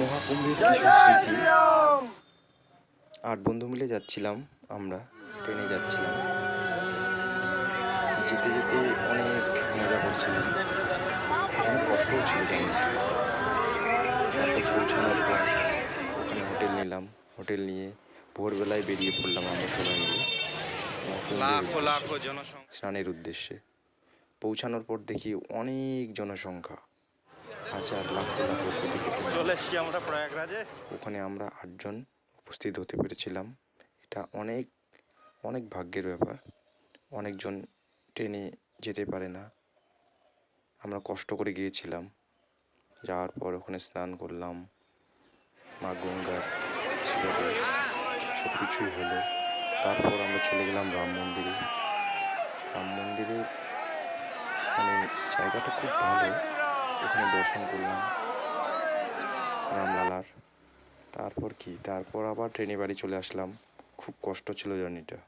মহাকুম্ভের কিছু স্মৃতি আট বন্ধু মিলে যাচ্ছিলাম আমরা ট্রেনে যাচ্ছিলাম। যেতে যেতে অনেক মজা করছিলাম অনেক কষ্টও ছিল তারপর পৌঁছানোর পর ওখানে হোটেল নিলাম। হোটেল নিয়ে ভোরবেলায় বেরিয়ে পড়লাম আমরা সবাই মিলে। স্নানের উদ্দেশ্যে। পৌঁছানোর পর দেখি অনেক জনসংখ্যা। হাজার লাখ লাখ কোটি কোটি চলে এসছি আমরা প্রয়াগরাজে। ওখানে আমরা আটজন উপস্থিত হতে পেরেছিলাম। এটা অনেক অনেক ভাগ্যের ব্যাপার। অনেকজন ট্রেনে যেতে পারে না। আমরা কষ্ট করে গিয়েছিলাম। যাওয়ার পর ওখানে স্নান করলাম। মা গঙ্গার সব কিছুই হলো। তারপর আমরা চলে গেলাম রাম মন্দিরে। রাম মন্দিরে মানে জায়গাটা খুব ভালো। ওখানে দর্শন করলাম। রামলালার। তারপর কি? তারপর আবার ট্রেনে বাড়ি চলে আসলাম। খুব কষ্ট ছিল জার্নিটা।